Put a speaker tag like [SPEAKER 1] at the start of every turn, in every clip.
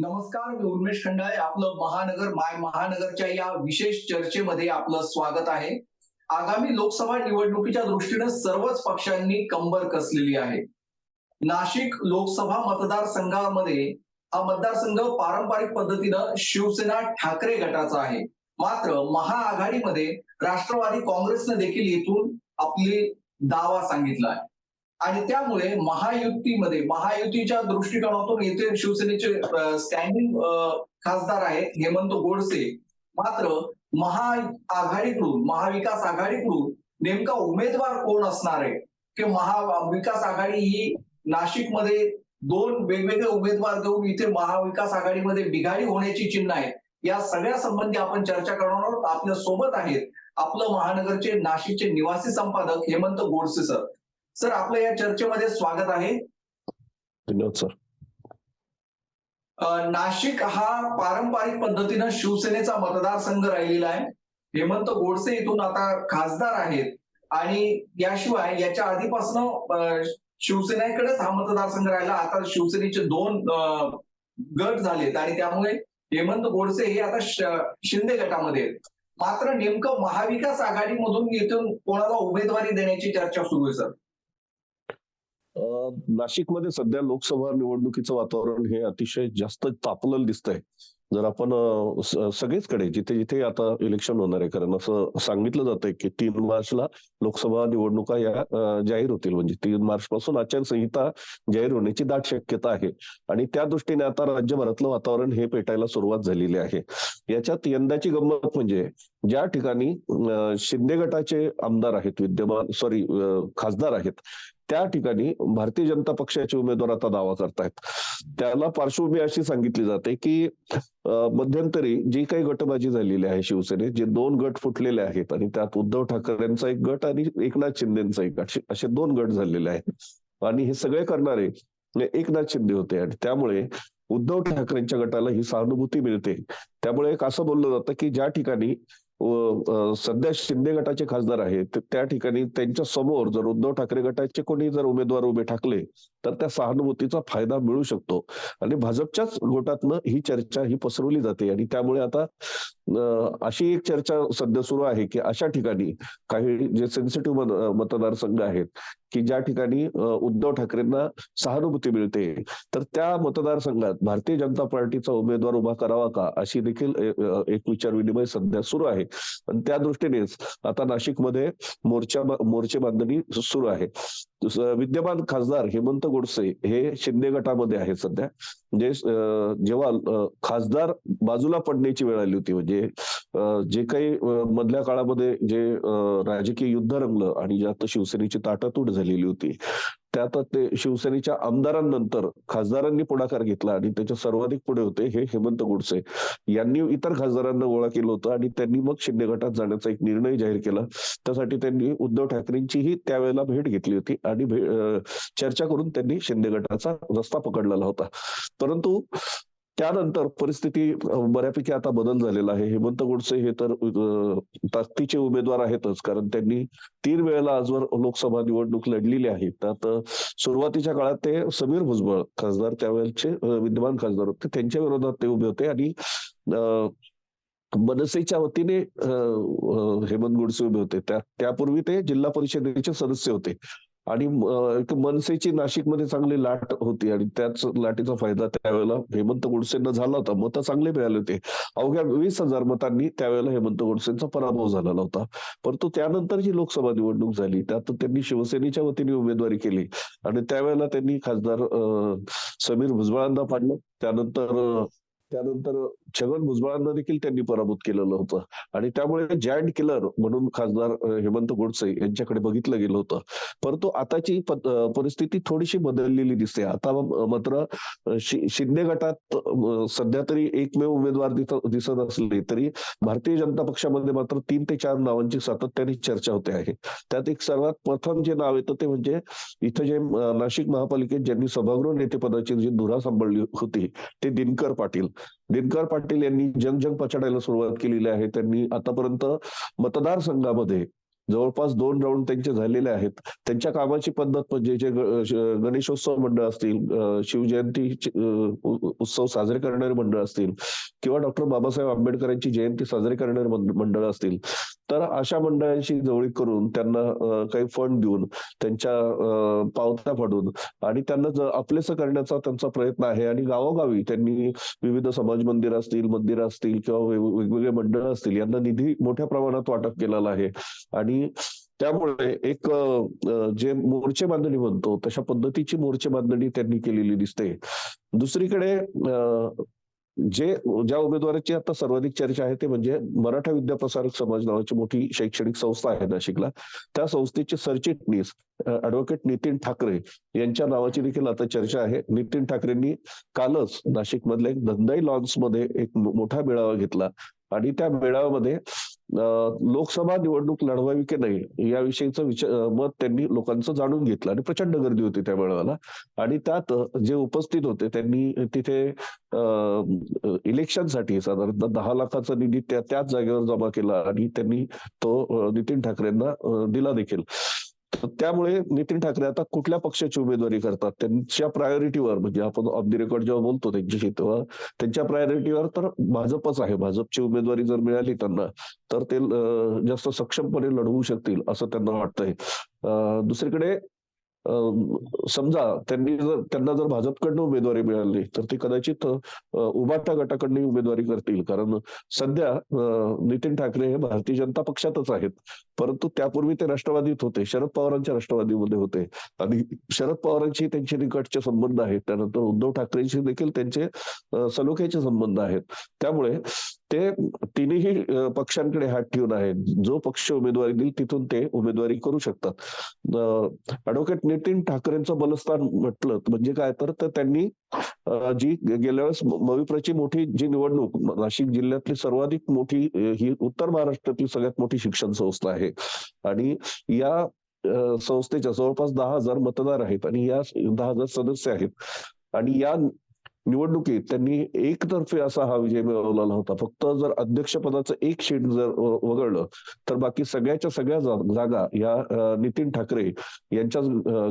[SPEAKER 1] नमस्कार मी उर्मेश खंडाळे. आपलं महानगर माय महानगरच्या या विशेष चर्चेमध्ये आपलं स्वागत आहे. आगामी लोकसभा निवडणुकीच्या दृष्टीनं सर्वच पक्षांनी कंबर कसलेली आहे. नाशिक लोकसभा मतदारसंघामध्ये हा मतदारसंघ पारंपरिक पद्धतीनं शिवसेना ठाकरे गटाचा आहे. मात्र महाआघाडीमध्ये राष्ट्रवादी काँग्रेसनं देखील येथून आपली दावा सांगितला आहे. आणि त्यामुळे महायुतीमध्ये महायुतीच्या दृष्टिकोनातून येथे शिवसेनेचे स्टँडिंग खासदार आहेत हेमंत गोडसे. मात्र महाआघाडीकडून महाविकास आघाडीकडून नेमका उमेदवार कोण असणार आहे? की महाविकास आघाडी ही नाशिकमध्ये दोन वेगवेगळे उमेदवार देऊन इथे महाविकास आघाडीमध्ये बिघाडी होण्याची चिन्ह आहेत. या सगळ्या संबंधी आपण चर्चा करणार आहोत. आपल्यासोबत आहेत आपलं महानगरचे नाशिकचे निवासी संपादक हेमंत गोडसे सर. सर आपलं या चर्चेमध्ये स्वागत आहे.
[SPEAKER 2] धन्यवाद सर.
[SPEAKER 1] नाशिक हा पारंपरिक पद्धतीनं शिवसेनेचा मतदारसंघ राहिलेला आहे. हेमंत गोडसे इथून आता खासदार आहेत. आणि याशिवाय याच्या आधीपासून शिवसेनेकडेच हा मतदारसंघ राहिला. आता शिवसेनेचे दोन गट झालेत आणि त्यामुळे हेमंत गोडसे हे आता शिंदे गटामध्ये आहेत. मात्र नेमकं महाविकास आघाडीमधून इथून कोणाला उमेदवारी देण्याची चर्चा सुरू आहे सर?
[SPEAKER 2] नाशिकमध्ये सध्या लोकसभा निवडणुकीचं वातावरण हे अतिशय जास्त तापलेलं दिसतंय. जर आपण सगळेचकडे सगळीचकडे जिथे जिथे आता इलेक्शन होणार आहे कारण असं सांगितलं जातंय की तीन मार्चला लोकसभा निवडणुका या जाहीर होतील. म्हणजे तीन मार्च पासून आचारसंहिता जाहीर होण्याची दाट शक्यता आहे. आणि त्या दृष्टीने आता राज्यभरातलं वातावरण हे पेटायला सुरुवात झालेली आहे. याच्यात यंदाची गंमत म्हणजे ज्या ठिकाणी शिंदे गटाचे आमदार आहेत विद्यमान सॉरी खासदार आहेत त्या ठिकाणी भारतीय जनता पक्षाचे उमेदवार आता दावा करतायत. त्याला पार्श्वभूमी अशी सांगितली जाते की मध्यंतरी जी काही गटबाजी झालेली आहे शिवसेनेत जे दोन गट फुटलेले आहेत आणि त्यात उद्धव ठाकरेंचा एक गट आणि एकनाथ शिंदेचा एक गट असे- दोन गट झालेले आहेत. आणि हे सगळे करणारे एकनाथ शिंदे होते आणि त्यामुळे उद्धव ठाकरेंच्या गटाला ही सहानुभूती मिळते. त्यामुळे एक असं बोललं जातं की ज्या ठिकाणी सध्या शिंदे गटाचे खासदार आहेत. त्या ठिकाणी त्यांच्यासमोर जर उद्धव ठाकरे गटाचे कोणी जर उमेदवार उभे ठाकले तर त्या सहानुभूतीचा फायदा मिळू शकतो. आणि भाजपच्याच गोटातनं ही चर्चा ही पसरवली जाते. आणि त्यामुळे आता अशी एक चर्चा सध्या सुरू आहे की अशा ठिकाणी काही जे सेन्सिटिव्ह मतदारसंघ आहेत की ज्या ठिकाणी उद्धव ठाकरेंना सहानुभूती मिळते तर त्या मतदारसंघात भारतीय जनता पार्टीचा उमेदवार उभा करावा का? अशी देखील एक विचार विनिमय सध्या सुरू आहे. आणि त्या दृष्टीनेच आता नाशिकमध्ये मोर्चा मोर्चे बांधणी सुरू आहे. विद्यमान खासदार हेमंत गोडसे हे शिंदे गटामध्ये आहेत सध्या. म्हणजे जेव्हा खासदार बाजूला पडण्याची वेळ आली होती म्हणजे जे काही मधल्या काळामध्ये जे राजकीय युद्ध रंगलं आणि ज्यात शिवसेनेची ताटातूट झालेली होती त्यात ते शिवसेनेच्या आमदारांनंतर खासदारांनी पुढाकार घेतला आणि त्याच्या सर्वाधिक पुढे होते हे हेमंत गोडसे. यांनी इतर खासदारांना गोळा केलं होतं आणि त्यांनी मग शिंदे गटात जाण्याचा एक निर्णय जाहीर केला. त्यासाठी त्यांनी उद्धव ठाकरेंचीही त्यावेळेला भेट घेतली होती आणि चर्चा करून त्यांनी शिंदे गटाचा रस्ता पकडलेला होता. परंतु त्यानंतर परिस्थिती बऱ्यापैकी आता बदल झालेला आहे. हेमंत गोडसे हे तर ताकदीचे उमेदवार आहेतच. कारण त्यांनी तीन वेळेला आजवर लोकसभा निवडणूक लढलेली आहे. त्यात सुरुवातीच्या काळात ते समीर भुजबळ खासदार त्यावेळेचे विद्यमान खासदार होते. त्यांच्या विरोधात ते उभे होते आणि अं, मनसेच्या वतीने हेमंत गोडसे उभे होते. त्या त्यापूर्वी ते जिल्हा परिषदेचे सदस्य होते. आणि एक मनसेची नाशिकमध्ये चांगली लाट होती आणि त्याच लाटेचा फायदा त्यावेळेला हेमंत गोडसेंना झाला होता. मतं चांगले मिळाले होते. अवघ्या वीस हजार मतांनी त्यावेळेला हेमंत गोडसेंचा पराभव झालेला होता परंतु त्यानंतर जी लोकसभा निवडणूक झाली त्यात त्यांनी शिवसेनेच्या वतीने उमेदवारी केली आणि त्यावेळेला त्यांनी खासदार समीर भुजबळांना पाडलं. त्यानंतर त्यानंतर छगन भुजबळांना देखील त्यांनी पराभूत केलेलं होतं. आणि त्यामुळे जॅन्ट किलर म्हणून खासदार हेमंत गोडसे यांच्याकडे बघितलं गेलं होतं. परंतु आताची परिस्थिती थोडीशी बदललेली दिसते. आता मात्र शिंदे गटात सध्या तरी एकमेव उमेदवार दिसत असले तरी भारतीय जनता पक्षामध्ये मात्र तीन ते चार नावांची सातत्याने चर्चा होते आहे. त्यात एक सर्वात प्रथम जे नाव येतं ते म्हणजे इथं जे नाशिक महापालिकेत ज्यांनी सभागृह नेतेपदाची जी धुरा सांभाळली होती ते दिनकर पाटील. दिनकर पाटील यांनी जंग जंग पछाडायला सुरुवात केलेली आहे. त्यांनी आतापर्यंत मतदारसंघामध्ये जवळपास दोन राऊंड त्यांचे झालेले आहेत. त्यांच्या कामाची पद्धत म्हणजे जे गणेशोत्सव मंडळ असतील शिवजयंती उत्सव साजरे करणारे मंडळ असतील किंवा डॉक्टर बाबासाहेब आंबेडकरांची जयंती साजरी करणारे मंडळ असतील तर अशा मंडळांशी जवळीक करून त्यांना काही फंड देऊन त्यांच्या पावत्या फाडून आणि त्यांना आपलेसं करण्याचा त्यांचा प्रयत्न आहे आणि गावोगावी त्यांनी विविध समाज मंदिर असतील मंदिर असतील किंवा वेगवेगळे मंडळ असतील यांना निधी मोठ्या प्रमाणात वाटप केलेला आहे. आणि त्यामुळे एक जे मोर्चे बांधणी म्हणतो तशा पद्धतीची मोर्चे बांधणी त्यांनी केलेली दिसते. दुसरीकडे जे ज्या उमेदवाराची आता सर्वाधिक चर्चा आहे ते म्हणजे मराठा विद्याप्रसारक समाज नावाची मोठी शैक्षणिक संस्था आहे नाशिकला. त्या संस्थेचे सरचिटणीस ऍडव्होकेट नितीन ठाकरे यांच्या नावाची देखील आता चर्चा आहे. नितीन ठाकरेंनी कालच नाशिक मधल्या एक धंदाई लॉन्समध्ये एक मोठा मेळावा घेतला. आणि त्या मेळाव्यामध्ये लोकसभा निवडणूक लढवावी की नाही याविषयीचं विचार मत त्यांनी लोकांचं जाणून घेतलं आणि प्रचंड गर्दी होती त्या वेळेला आणि त्यात जे उपस्थित होते त्यांनी तिथे इलेक्शनसाठी साधारणतः दहा लाखाचा निधी त्या त्याच जागेवर जमा केला आणि त्यांनी तो नितीन ठाकरेंना दिला देखील. तर त्यामुळे नितीन ठाकरे आता कुठल्या पक्षाची उमेदवारी करतात? त्यांच्या प्रायोरिटीवर म्हणजे आपण ऑफ द रेकॉर्ड जेव्हा बोलतो त्यांच्याशी तेव्हा त्यांच्या प्रायोरिटीवर तर भाजपच आहे. भाजपची उमेदवारी जर मिळाली त्यांना तर ते जास्त सक्षमपणे लढवू शकतील असं त्यांना वाटतंय. अं, दुसरीकडे समजा त्यांनी जर त्यांना जर भाजपकडनं उमेदवारी मिळाली तर ते कदाचित अं, उबाटा गटाकडनं उमेदवारी करतील. कारण सध्या नितीन ठाकरे हे भारतीय जनता पक्षातच आहेत. परंतु त्यापूर्वी ते राष्ट्रवादीत होते. शरद पवारांच्या राष्ट्रवादीमध्ये होते. आणि शरद पवारांशी त्यांचे निकटचे संबंध आहेत. त्यानंतर उद्धव ठाकरेंशी देखील त्यांचे सलोख्याचे संबंध आहेत. त्यामुळे ते तिन्ही पक्षांकडे हात ठेवून आहेत. जो पक्ष उमेदवारी देईल तिथून ते उमेदवारी करू शकतात. ऍडव्होकेट नितीन ठाकरेंचं बलस्थान म्हटलं म्हणजे काय? तर त्यांनी जी गेल्या वेळेस मविप्रची मोठी जी निवडणूक नाशिक जिल्ह्यातली सर्वाधिक मोठी ही उत्तर महाराष्ट्रातली सगळ्यात मोठी शिक्षण संस्था आहे. आणि या संस्थेच्या जवळपास दहा हजार मतदार आहेत आणि या दहा हजार सदस्य आहेत. आणि या निवडणुकीत त्यांनी एकतर्फे असा हा विजय मिळवलेला होता फक्त जर अध्यक्षपदाचं एक शीट जर वगळलं तर बाकी सगळ्याच्या सगळ्या जागा या नितीन ठाकरे यांच्याच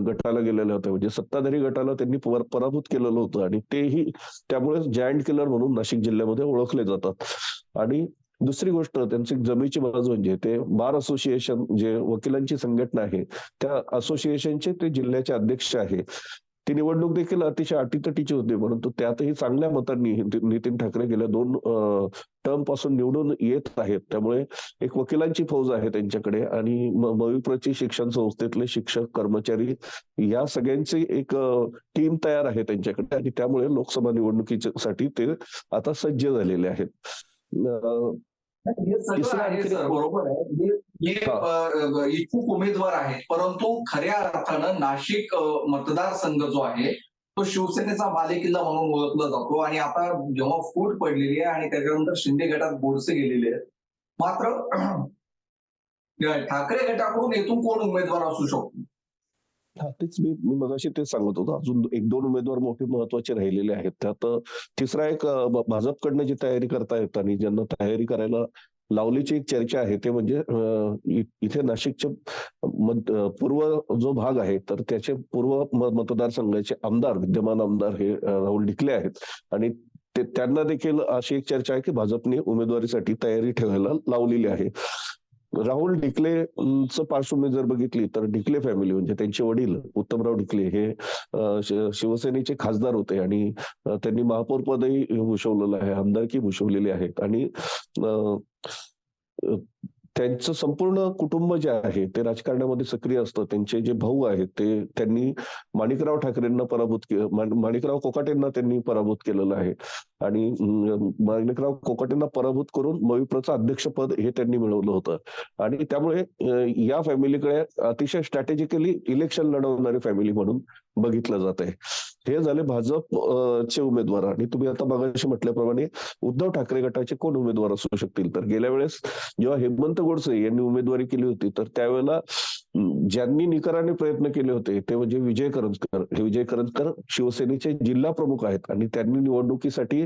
[SPEAKER 2] गटाला गेलेल्या होत्या. म्हणजे सत्ताधारी गटाला त्यांनी पराभूत केलेलं होतं आणि तेही त्यामुळे जायंट किलर म्हणून नाशिक जिल्ह्यामध्ये ओळखले जातात. आणि दुसरी गोष्ट त्यांची जमेची बाजू म्हणजे ते बार असोसिएशन जे वकिलांची संघटना आहे त्या असोसिएशनचे ते जिल्ह्याचे अध्यक्ष आहे. ती निवडणूक देखील अतिशय अटीतटीची होती परंतु त्यातही चांगल्या मतांनी नितीन ठाकरे गेल्या दोन टर्मपासून निवडून येत आहेत. त्यामुळे एक वकिलांची फौज आहे त्यांच्याकडे आणि मविप्रची शिक्षण संस्थेतले शिक्षक कर्मचारी या सगळ्यांची एक टीम तयार आहे त्यांच्याकडे आणि त्यामुळे लोकसभा निवडणुकीसाठी ते आता सज्ज झालेले आहेत.
[SPEAKER 1] हे बरोबर आहे. हे- इच्छुक उमेदवार आहेत परंतु खऱ्या अर्थानं नाशिक मतदारसंघ जो आहे तो शिवसेनेचा बालेकिल्ला म्हणून ओळखला जातो. आणि आता जेव्हा फूट पडलेली आहे आणि त्याच्यानंतर शिंदे गटात गोडसे गेलेले आहेत. मात्र ठाकरे गटाकडून येथून कोण उमेदवार असू शकतो?
[SPEAKER 2] हा, तेच मी मी मगाशी तेच सांगत होतो. अजून एक दोन उमेदवार मोठे महत्त्वाचे राहिलेले आहेत. त्यात तिसरा एक भाजपकडनं जी तयारी करतायत आणि ज्यांना तयारी करायला लावलीची एक चर्चा आहे ते म्हणजे इथे नाशिकचे पूर्व जो भाग आहे तर त्याचे पूर्व मतदारसंघाचे आमदार विद्यमान आमदार हे राहुल डिकले आहेत. आणि ते त्यांना देखील अशी एक चर्चा आहे की भाजपने उमेदवारीसाठी तयारी ठेवायला लावलेली आहे. राहुल ढिकलेचं पार्श्वभूमी जर बघितली तर ढिकले फॅमिली म्हणजे त्यांचे वडील उत्तमराव डिकले हे अं, शिवसेनेचे खासदार होते आणि त्यांनी महापौर पदही भूषवलेलं आहे आमदारकी भूषवलेली आहेत. आणि अं, त्यांचं संपूर्ण कुटुंब जे आहे ते राजकारणामध्ये सक्रिय असतं. त्यांचे जे भाऊ आहेत ते त्यांनी माणिकराव ठाकरेंना पराभूत माणिकराव कोकाटेंना त्यांनी पराभूत केलेलं आहे. आणि माणिकराव कोकाटेंना पराभूत करून मविप्रचं अध्यक्षपद हे त्यांनी मिळवलं होतं. आणि त्यामुळे या फॅमिलीकडे अतिशय स्ट्रॅटेजिकली इलेक्शन लढवणारी फॅमिली म्हणून बघितलं जात आहे हे झाले भाजप चे उमेदवार. आणि तुम्ही आता मगाशी म्हटल्याप्रमाणे उद्धव ठाकरे गटाचे कोण उमेदवार असू शकतील? तर गेल्या वेळेस जेव्हा हेमंत गोडसे यांनी उमेदवारी केली होती तर त्यावेळेला ज्यांनी निकराने प्रयत्न केले होते ते म्हणजे विजय करंजकर. हे विजय करंजकर शिवसेनेचे जिल्हा प्रमुख आहेत आणि त्यांनी निवडणुकीसाठी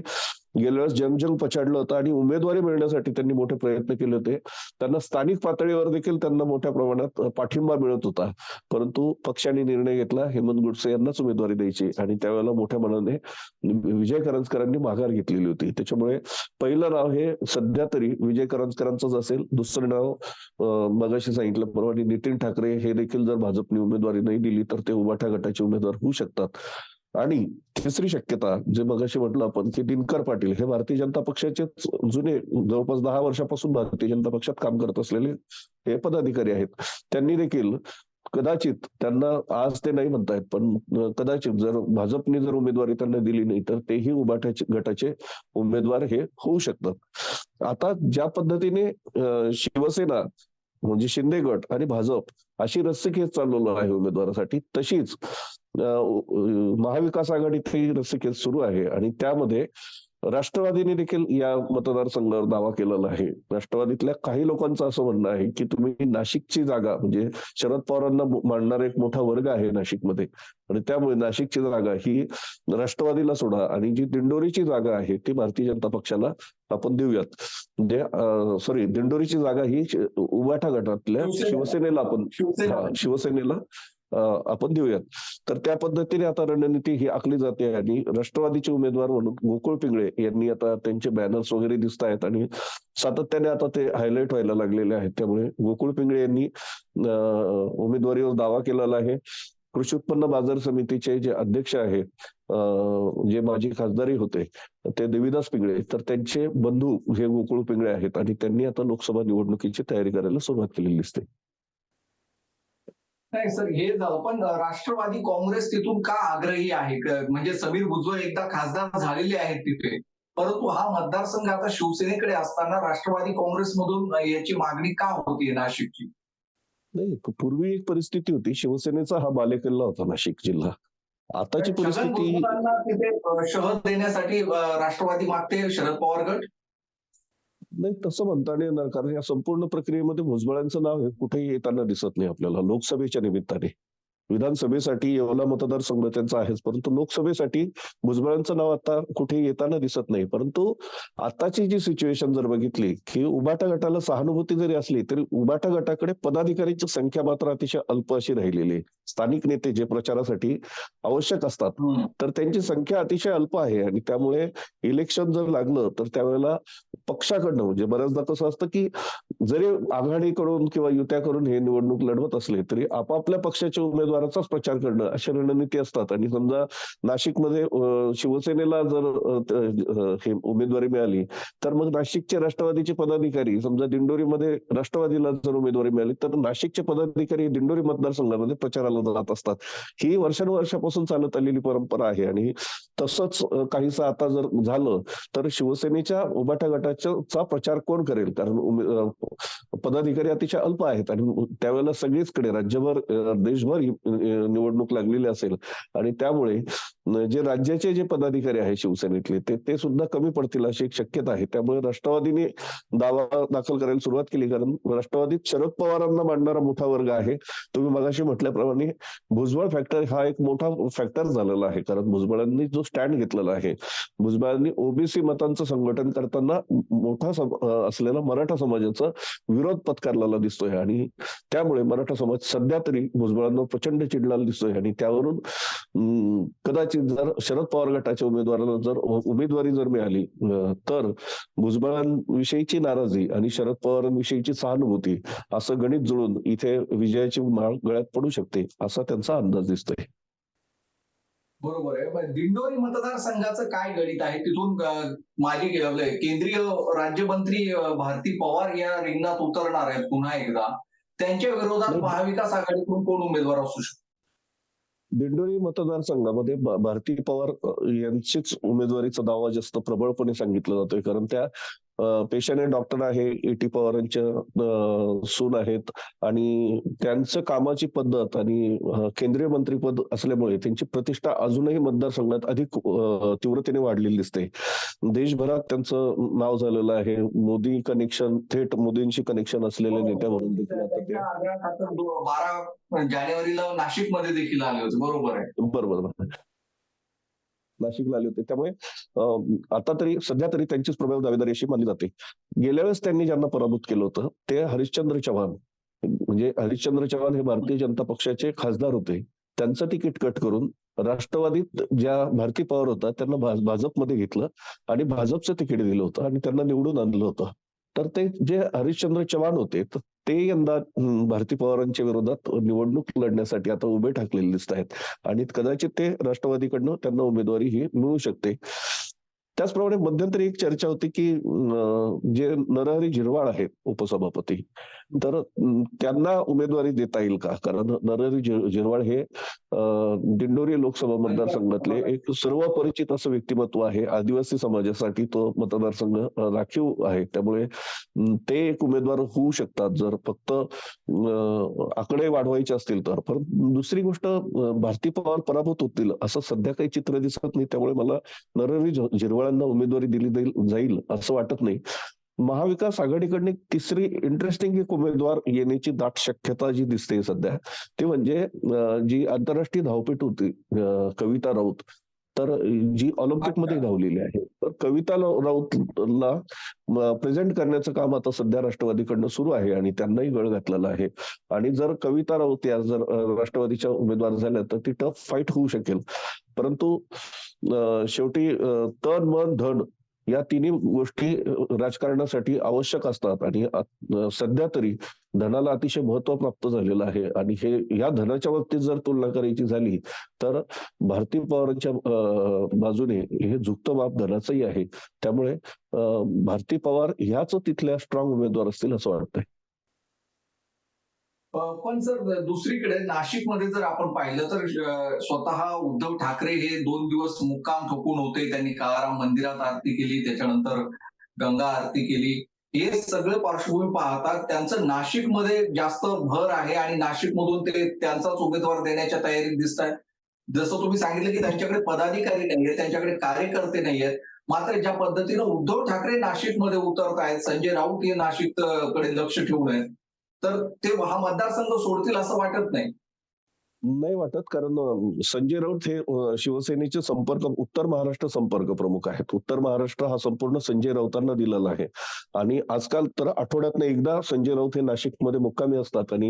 [SPEAKER 2] गेल्या वेळेस जंगजंग पछाडलं होतं आणि उमेदवारी मिळण्यासाठी त्यांनी मोठे प्रयत्न केले होते. त्यांना स्थानिक पातळीवर देखील त्यांना मोठ्या प्रमाणात पाठिंबा मिळत होता. परंतु पक्षाने निर्णय घेतला हेमंत गुडसे यांनाच उमेदवारी द्यायची आणि त्यावेळेला मोठ्या मनाने विजय करंजकरांनी माघार घेतलेली होती. त्याच्यामुळे पहिलं नाव हे सध्या तरी विजय करंजकरांचंच असेल. दुसरं नाव मगाशी सांगितल्याप्रमाणे नितीन ठाकरे हे देखील जर भाजपने उमेदवारी नाही दिली तर ते उबाठा गटाचे उमेदवार होऊ शकतात. आणि तिसरी शक्यता जे मगाशी म्हटलं आपण की दिनकर पाटील हे भारतीय जनता पक्षाचे जुने जवळपास दहा वर्षापासून भारतीय जनता पक्षात काम करत असलेले हे पदाधिकारी आहेत. त्यांनी देखील कदाचित त्यांना आज ते नाही म्हणतायत पण कदाचित जर भाजपने जर उमेदवारी त्यांना दिली नाही तर तेही उभाट्याचे गटाचे उमेदवार हे होऊ शकतात. आता ज्या पद्धतीने शिवसेना म्हणजे शिंदे गट आणि भाजप अशी रस्सीखेच चालवलं आहे उमेदवारासाठी तशीच महाविकास आघाडीतही रस्सीखेच सुरू आहे आणि त्यामध्ये राष्ट्रवादीने देखील या मतदारसंघावर दावा केलेला आहे. राष्ट्रवादीतल्या काही लोकांचं असं म्हणणं आहे की तुम्ही नाशिकची जागा म्हणजे शरद पवारांना मांडणारा एक मोठा वर्ग आहे नाशिकमध्ये आणि त्यामुळे नाशिकची जागा ही राष्ट्रवादीला सोडा आणि जी दिंडोरीची जागा आहे ती भारतीय जनता पक्षाला आपण देऊयात. म्हणजे सॉरी दिंडोरीची जागा ही उबाठा गटातल्या
[SPEAKER 1] शिवसेना.
[SPEAKER 2] शिवसेनेला आपण
[SPEAKER 1] शिवसेना
[SPEAKER 2] शिवसेनेला आपण देऊयात. तर त्या पद्धतीने आता रणनीती ही आखली जाते आणि राष्ट्रवादीचे उमेदवार म्हणून गोकुळ पिंगळे यांनी आता त्यांचे बॅनर्स वगैरे दिसत आहेत आणि सातत्याने आता ते हायलाईट व्हायला लागलेले आहेत. त्यामुळे गोकुळ पिंगळे यांनी उमेदवारीवर दावा केलेला आहे. कृषी उत्पन्न बाजार समितीचे जे अध्यक्ष आहेत जे माजी खासदारी होते ते देवीदास पिंगळे. तर त्यांचे बंधू हे गोकुळ पिंगळे आहेत आणि त्यांनी आता लोकसभा निवडणुकीची तयारी करायला सुरुवात केलेली दिसते.
[SPEAKER 1] नाही सर हे झालं पण राष्ट्रवादी काँग्रेस तिथून का आग्रही आहे? म्हणजे समीर भुजबळ एकदा खासदार झालेले आहेत तिथे. परंतु हा मतदारसंघ आता शिवसेनेकडे असताना राष्ट्रवादी काँग्रेसमधून याची मागणी का होतीये नाशिकची?
[SPEAKER 2] नाही पूर्वी एक परिस्थिती होती. शिवसेनेचा हा बालेकिल्ला होता नाशिक जिल्हा. आताची परिस्थिती
[SPEAKER 1] तिथे अ, शहद देण्यासाठी राष्ट्रवादी मागते शरद पवार गट.
[SPEAKER 2] नाही तसं म्हणता नाही येणार. कारण या संपूर्ण प्रक्रियेमध्ये भुजबळांचं नाव हे कुठेही येताना दिसत नाही आपल्याला. लोकसभेच्या निमित्ताने. विधानसभेसाठी येवला मतदारसंघ त्यांचा आहेच. परंतु लोकसभेसाठी भुजबळांचं नाव आता कुठेही येताना दिसत नाही. परंतु आताची जी सिच्युएशन जर बघितली की उबाटा गटाला सहानुभूती जरी असली तरी उबाटा गटाकडे पदाधिकाऱ्यांची संख्या मात्र अतिशय अल्प अशी राहिलेली स्थानिक नेते जे प्रचारासाठी आवश्यक असतात तर त्यांची संख्या अतिशय अल्प आहे आणि त्यामुळे इलेक्शन जर लागलं तर त्यावेळेला पक्षाकडनं म्हणजे बऱ्याचदा कसं असतं की जरी आघाडीकडून किंवा युत्या करून हे निवडणूक लढवत असले तरी आपापल्या पक्षाच्या उमेदवाराचाच प्रचार करणं अशा रणनीती असतात. आणि समजा नाशिकमध्ये शिवसेनेला जर हे उमेदवारी मिळाली तर मग नाशिकचे राष्ट्रवादीचे पदाधिकारी समजा दिंडोरीमध्ये राष्ट्रवादीला जर उमेदवारी मिळाली तर नाशिकचे पदाधिकारी दिंडोरी मतदारसंघामध्ये प्रचाराला जात असतात. ही वर्षानुवर्षापासून चालत आलेली परंपरा आहे. आणि तसंच काहीस काहीसं आता जर झालं तर शिवसेनेच्या उभाटा गटाचा चा प्रचार कोण करेल? कारण पदाधिकारी अतिशय अल्प आहेत. आणि त्यावेळेला सगळीचकडे राज्यभर देशभर ही, निवडणूक लागलेली असेल. आणि त्यामुळे जे राज्याचे जे पदाधिकारी आहेत शिवसेनेतले ते ते सुद्धा कमी पडतील अशी एक शक्यता आहे. त्यामुळे राष्ट्रवादीने दावा दाखल करायला सुरुवात केली. कारण राष्ट्रवादीत शरद पवारांना मांडणारा मोठा वर्ग आहे. तुम्ही मगाशी म्हटल्याप्रमाणे भुजबळ फॅक्टर हा एक मोठा फॅक्टर झालेला आहे. कारण भुजबळांनी जो स्टँड घेतलेला आहे भुजबळांनी ओबीसी मतांचं संघटन करताना मोठा असलेला मराठा समाजाचा विरोध पत्करलेला दिसतोय. आणि त्यामुळे मराठा समाज सध्या तरी भुजबळांना प्रचंड चिडलेला दिसतोय. आणि त्यावरून अं, कदाचित जर शरद पवार गटाच्या उमेदवाराला जर उमेदवारी जर मिळाली तर भुजबळांविषयीची नाराजी आणि शरद पवारांविषयीची सहानुभूती असं गणित जुळून इथे विजयाची माळ गळ्यात पडू शकते असा त्यांचा अंदाज दिसतोय.
[SPEAKER 1] बरोबर आहे. दिंडोरी मतदारसंघाचं काय गणित आहे? तिथून माजी केंद्रीय राज्यमंत्री भारती पवार या रिंगणात उतरणार आहेत पुन्हा एकदा. त्यांच्या विरोधात. महाविकास आघाडीकडून कोण उमेदवार असू शकतो?
[SPEAKER 2] दिंडोरी मतदारसंघामध्ये भारती पवार यांचीच उमेदवारीचा दावा जास्त प्रबळपणे सांगितला जातोय. कारण त्या अ, पेशाने डॉक्टर आहे एटी पवारांच्या सून आहेत आणि त्यांचं कामाची पद्धत आणि केंद्रीय मंत्रीपद असल्यामुळे त्यांची प्रतिष्ठा अजूनही मतदारसंघात अधिक तीव्रतेने वाढलेली दिसते. देशभरात त्यांचं नाव झालेलं आहे. मोदी कनेक्शन थेट मोदींशी कनेक्शन असलेले नेते म्हणून देखील
[SPEAKER 1] बारा जानेवारीला नाशिकमध्ये देखील आले होते. बरोबर आहे.
[SPEAKER 2] बरोबर. नाशिकला आले होते. त्यामुळे आता तरी सध्या तरी त्यांचीच प्रबळ दावेदारी अशी मानली जाते. गेल्या वेळेस त्यांनी ज्यांना पराभूत केलं होतं ते हरिश्चंद्र चव्हाण. म्हणजे हरिश्चंद्र चव्हाण हे भारतीय जनता पक्षाचे खासदार होते. त्यांचं तिकीट कट करून राष्ट्रवादीत ज्या भारती पवार होता त्यांना भाजपमध्ये घेतलं आणि भाजपचं तिकीट दिलं होतं आणि त्यांना निवडून आणलं होतं. तर ते जे हरिश्चंद्र चव्हाण होते तर ते यंदा भारती पवारांच्या विरोधात निवडणूक लढण्यासाठी आता उभे ठाकलेले दिसत आहेत. आणि कदाचित ते राष्ट्रवादीकडनं त्यांना उमेदवारी ही मिळू शकते. त्याचप्रमाणे मध्यंतरी एक चर्चा होती की जे नरहरी झिरवाळ आहेत उपसभापती तर त्यांना उमेदवारी देता येईल का? कारण नरहरी झिरवाळ हे दिंडोरी लोकसभा मतदारसंघातले एक सर्व परिचित असं व्यक्तिमत्व आहे. आदिवासी समाजासाठी तो मतदारसंघ राखीव आहे. त्यामुळे ते एक उमेदवार होऊ शकतात जर फक्त आकडे वाढवायचे असतील तर. पण दुसरी गोष्ट अं, भारती पवार पराभूत होतील असं सध्या काही चित्र दिसत नाही. त्यामुळे मला नरहरी झ- झिरवाळांना उमेदवारी दिली जाईल जाईल असं वाटत नाही. महाविकास आघाडीकडनं तिसरी इंटरेस्टिंग एक उमेदवार येण्याची दाट शक्यता जी दिसते सध्या ती म्हणजे जी आंतरराष्ट्रीय धावपीठ होती कविता राऊत. तर जी ऑलिम्पिकमध्ये. धावलेली आहे तर कविता ला- राऊतला प्रेझेंट करण्याचं काम आता सध्या राष्ट्रवादीकडनं सुरू आहे आणि त्यांनाही गळ घातलेला आहे. आणि जर कविता राऊत या जर राष्ट्रवादीच्या उमेदवार झाल्या तर ती टफ फाईट होऊ शकेल. परंतु शेवटी तन मन धन या तिन्ही गोष्टी राजकारणासाठी आवश्यक असतात. आणि सध्या तरी धनाला अतिशय महत्त्व प्राप्त झालेलं आहे. आणि हे या धनाच्या बाबतीत जर तुलना करायची झाली तर भारती पवारांच्या बाजूने हे झुकतं माप धनाचंही आहे. त्यामुळे भारती पवार ह्याच तिथल्या स्ट्रॉंग उमेदवार असतील असं वाटतंय.
[SPEAKER 1] पण सर दुसरीकडे नाशिकमध्ये जर आपण पाहिलं तर स्वतः उद्धव ठाकरे हे दोन दिवस मुक्काम ठोकून होते. त्यांनी काळाराम मंदिरात आरती केली. त्याच्यानंतर गंगा आरती केली. हे सगळे पार्श्वभूमी पाहतात त्यांचं नाशिकमध्ये जास्त भर आहे आणि नाशिकमधून ते त्यांचाच उमेदवार देण्याच्या तयारीत दिसत आहेत जसं तुम्ही सांगितलं की त्यांच्याकडे पदाधिकारी नाहीये त्यांच्याकडे कार्यकर्ते नाहीयेत. मात्र ज्या पद्धतीनं उद्धव ठाकरे नाशिकमध्ये उतरत आहेत संजय राऊत हे नाशिककडे लक्ष ठेवून आहेत तर ते हा मतदारसंघ सोडतील असं वाटत नाही.
[SPEAKER 2] नाही वाटत कारण संजय राऊत हे शिवसेनेचे संपर्क उत्तर महाराष्ट्र संपर्क प्रमुख आहेत. उत्तर महाराष्ट्र हा संपूर्ण संजय राऊतांना दिलेला आहे. आणि आजकाल तर आठवड्यातनं एकदा संजय राऊत हे नाशिकमध्ये मुक्कामी असतात आणि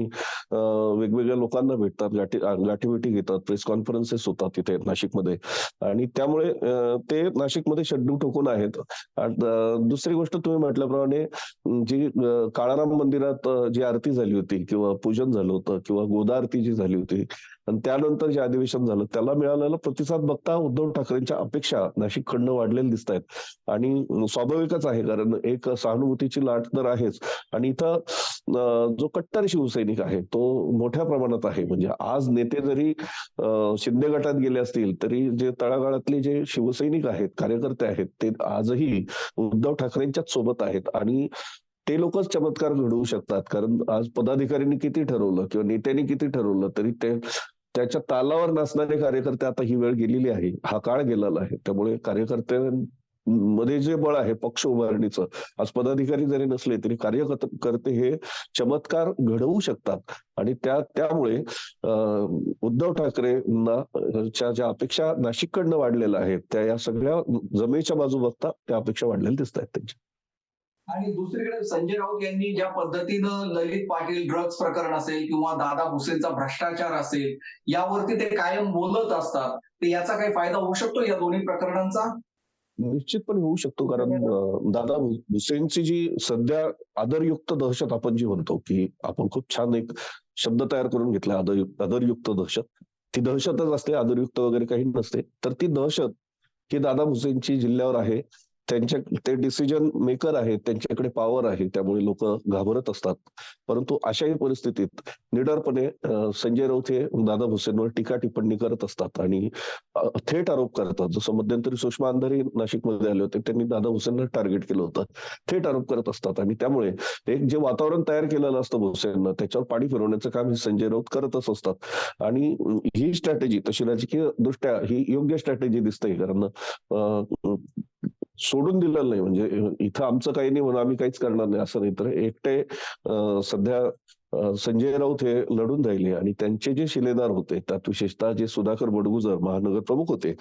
[SPEAKER 2] वेगवेगळ्या लोकांना भेटतात गाठी गाठीभेटी घेतात प्रेस कॉन्फरन्सेस होतात तिथे नाशिकमध्ये. आणि त्यामुळे ते नाशिकमध्ये शड्डू ठोकून आहेत. दुसरी गोष्ट तुम्ही म्हटल्याप्रमाणे जी काळाराम मंदिरात जी आरती झाली होती किंवा पूजन झालं होतं किंवा गोदा आरती जी झाली होती आणि त्यानंतर जे अधिवेशन झालं त्याला मिळालेला प्रतिसाद बघता उद्धव ठाकरेंच्या अपेक्षा नाशिककडनं वाढलेल्या दिसत आहेत आणि स्वाभाविकच आहे कारण एक सहानुभूतीची लाट तर आहेच. आणि इथं जो कट्टर शिवसैनिक आहे तो मोठ्या प्रमाणात आहे. म्हणजे आज नेते जरी शिंदे गटात गेले असतील तरी जे तळागाळातले जे शिवसैनिक आहेत कार्यकर्ते आहेत ते आजही उद्धव ठाकरेंच्याच सोबत आहेत. आणि ते लोकच चमत्कार घडवू शकतात. कारण आज पदाधिकाऱ्यांनी किती ठरवलं किंवा नेत्यांनी किती ठरवलं तरी ते त्याच्या तालावर नाचणारे कार्यकर्ते आता ही वेळ गेलेली आहे. हा काळ गेलेला आहे. त्यामुळे कार्यकर्त्यांमध्ये जे बळ आहे पक्ष उभारणीचं आज पदाधिकारी जरी नसले तरी कार्यकर्ते हे चमत्कार घडवू शकतात. आणि त्या त्यामुळे उद्धव ठाकरेंना च्या ज्या अपेक्षा नाशिककडनं वाढलेल्या आहेत त्या या सगळ्या जमेच्या बाजू बघता त्या अपेक्षा वाढलेल्या दिसत आहेत त्यांच्या.
[SPEAKER 1] आणि दुसरीकडे संजय राऊत यांनी ज्या पद्धतीनं ललित पाटील ड्रग्ज प्रकरण असेल किंवा दादा भुसेंचा भ्रष्टाचार असेल यावरती ते कायम बोलत असतात तर याचा काही फायदा होऊ शकतो या दोन्ही प्रकरणांचा?
[SPEAKER 2] निश्चितपणे होऊ शकतो कारण दादा हुसेनची जी सध्या आदरयुक्त दहशत आपण जी म्हणतो की आपण खूप छान एक शब्द तयार करून घेतला आदरयुक्त आदरयुक्त दहशत. ती दहशतच असते आदरयुक्त वगैरे काही नसते. तर ती दहशत ही दादा हुसेनची जिल्ह्यावर आहे त्यांच्या ते डिसिजन मेकर आहेत त्यांच्याकडे पॉवर आहे त्यामुळे लोक घाबरत असतात. परंतु अशाही परिस्थितीत निडरपणे संजय राऊत हे दादा भुसेंवर टीका टिप्पणी करत असतात आणि थेट आरोप करतात. जसं मध्यंतरी सुषमा अंधारे नाशिकमध्ये आले होते त्यांनी दादा भुसेंना टार्गेट केलं होतं. थेट आरोप करत असतात आणि त्यामुळे एक जे वातावरण तयार केलेलं असतं भुसेंना त्याच्यावर पाणी फिरवण्याचं काम हे संजय राऊत करतच असतात. आणि ही स्ट्रॅटेजी तशी राजकीय दृष्ट्या ही योग्य स्ट्रॅटेजी दिसते कारण सोडून दिलेलं नाही. म्हणजे इथं आमचं काही नाही म्हणून आम्ही काहीच करणार नाही. असं नाही. तर एकटे अं, सध्या संजय राऊत हे लढून राहिले आणि त्यांचे जे शिलेदार होते त्यात विशेषतः जे सुधाकर बडगुजर महानगर प्रमुख होते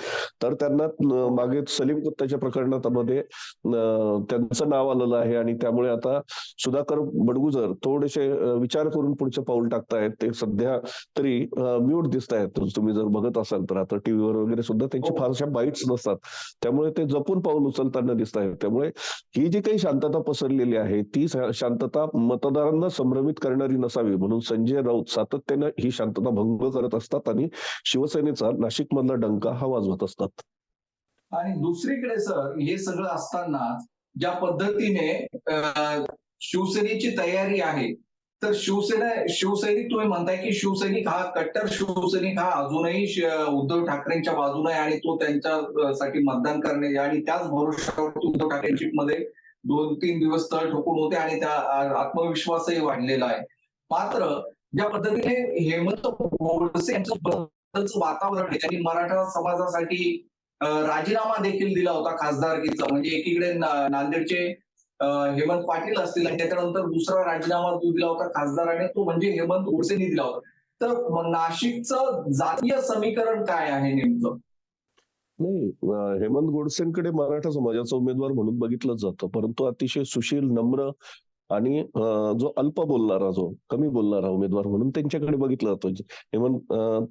[SPEAKER 2] तर त्यांना मागे सलीम कुत्ताच्या प्रकरणामध्ये त्यांचं नाव आलेलं आहे आणि त्यामुळे आता सुधाकर बडगुजर थोडेसे विचार करून पुढचं पाऊल टाकतायत. ते सध्या तरी म्यूट दिसत आहेत तुम्ही जर बघत असाल तर आता टीव्हीवर वगैरे सुद्धा त्यांची
[SPEAKER 1] हो.
[SPEAKER 2] फारशा बाईट्स नसतात. त्यामुळे ते जपून पाऊल उचलताना दिसत आहेत त्यामुळे ही जी काही शांतता पसरलेली आहे ती शांतता मतदारांना संभ्रमित करणारी नसावी म्हणून संजय राऊत सातत्याने ही शांतता भंग करत असतात आणि शिवसेनेचा नाशिक मधला डंका हा वाजवत असतात.
[SPEAKER 1] आणि दुसरीकडे सर हे सगळं असताना ज्या पद्धतीने शिवसेनेची तयारी आहे तर शिवसेना शिवसैनिक तुम्ही म्हणताय की शिवसैनिक हा कट्टर शिवसैनिक हा अजूनही उद्धव ठाकरेंच्या बाजूने आहे आणि तो त्यांच्यासाठी मतदान करणे आणि त्याच भरोश्यावरती उद्धव ठाकरेंची मध्ये दोन तीन दिवस तळ ठोकून होते आणि त्या आत्मविश्वासही वाढलेला आहे. मात्र ज्या पद्धतीने हेमंत गोडसे यांचं वातावरण आहे त्यांनी मराठा समाजासाठी राजीनामा देखील दिला होता खासदारकीचा म्हणजे एकीकडे नांदेडचे हेमंत पाटील असतील आणि त्याच्यानंतर दुसरा राजीनामा जो दिला होता खासदाराने तो म्हणजे हेमंत गोडसेनी दिला होता. तर नाशिकचं जातीय समीकरण काय आहे नेमकं?
[SPEAKER 2] नाही हेमंत गोडसेंकडे मराठा समाजाचा उमेदवार म्हणून बघितलं जातं परंतु अतिशय सुशील नम्र आणि जो अल्प बोलणारा जो कमी बोलणारा उमेदवार म्हणून त्यांच्याकडे बघितलं जातो.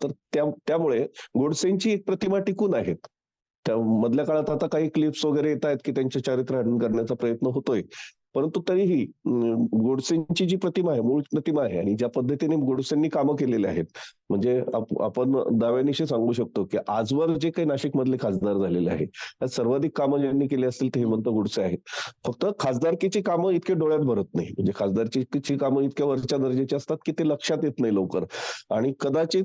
[SPEAKER 2] तर त्या त्यामुळे गोडसेंची एक प्रतिमा टिकून आहेत. त्या मधल्या काळात आता काही क्लिप्स वगैरे येत आहेत की त्यांचे चारित्र्य हनन करण्याचा प्रयत्न होतोय. परंतु तरीही गोडसेंची जी प्रतिमा आहे मूळ प्रतिमा आहे आणि ज्या पद्धतीने गोडसेंनी कामं केलेली आहेत म्हणजे आपण दाव्यानिशी सांगू शकतो की आजवर जे काही नाशिक मधले खासदार झालेले आहेत त्यात सर्वाधिक कामं ज्यांनी केली असतील ते हेमंत गोडसे आहेत. फक्त खासदारकीची कामं इतके डोळ्यात भरत नाही म्हणजे खासदारकीची कामं इतक्या वरच्या दर्जाची असतात की ते लक्षात येत नाही लवकर. आणि कदाचित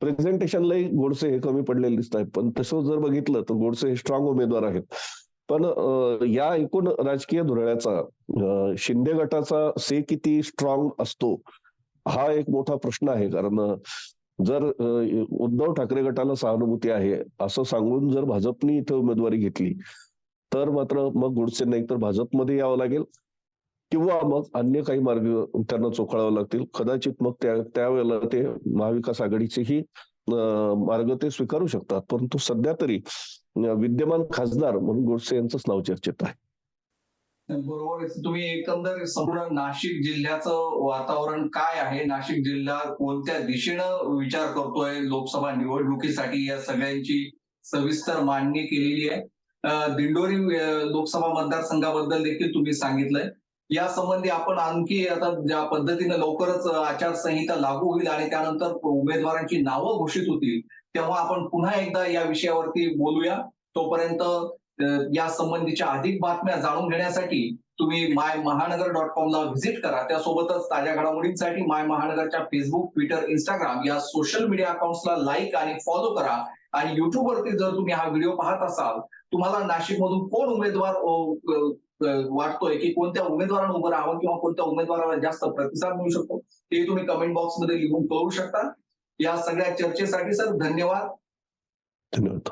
[SPEAKER 2] प्रेझेंटेशनलाही गोडसे हे कमी पडलेले दिसत आहेत पण तसं जर बघितलं तर गोडसे हे स्ट्रॉंग उमेदवार आहेत. पण या एकूण राजकीय धुरळ्याचा शिंदे गटाचा से किती स्ट्रॉंग असतो हा एक मोठा प्रश्न आहे. कारण जर उद्धव ठाकरे गटाला सहानुभूती आहे असं सांगून जर भाजपनी इथे उमेदवारी घेतली तर मात्र मग गोडसेंना एकतर भाजपमध्ये यावं लागेल किंवा मग अन्य काही मार्ग त्यांना चोखाळावे लागतील. कदाचित मग त्या त्यावेळेला ते महाविकास आघाडीचेही मार्ग ते स्वीकारू शकतात. परंतु सध्या तरी विद्यमान खासदार म्हणून गोडसे यांचंच नाव चर्चेत आहे.
[SPEAKER 1] बरोबर तुम्ही एकंदर संपूर्ण नाशिक जिल्ह्याचं वातावरण काय आहे? नाशिक जिल्हा कोणत्या दिशेनं विचार करतोय? लोकसभा निवडणुकीसाठी या सगळ्यांची सविस्तर मांडणी केलेली आहे. दिंडोरी लोकसभा मतदारसंघाबद्दल देखील तुम्ही सांगितलंय. या संबंधी आपण आणखी आता ज्या पद्धतीनं लवकरच आचारसंहिता लागू होईल आणि त्यानंतर उमेदवारांची नावं घोषित होतील तेव्हा आपण पुन्हा एकदा या विषयावरती बोलूया. तोपर्यंत या संबंधीच्या अधिक बातम्या जाणून घेण्यासाठी तुम्ही माय महानगर डॉट कॉम ला व्हिजिट करा. त्यासोबतच ताज्या घडामोडींसाठी माय महानगरच्या फेसबुक ट्विटर इंस्टाग्राम या सोशल मीडिया अकाउंट्सला लाईक आणि फॉलो करा. आणि युट्यूबवरती जर तुम्ही हा व्हिडिओ पाहत असाल तुम्हाला नाशिकमधून कोण उमेदवार वाटतोय की कोणत्या उमेदवाराला उभं राहावं किंवा कोणत्या उमेदवाराला जास्त प्रतिसाद मिळू शकतो ते तुम्ही कमेंट बॉक्समध्ये लिहून कळू शकता. या सगळ्या चर्चेसाठी सर धन्यवाद.
[SPEAKER 2] धन्यवाद.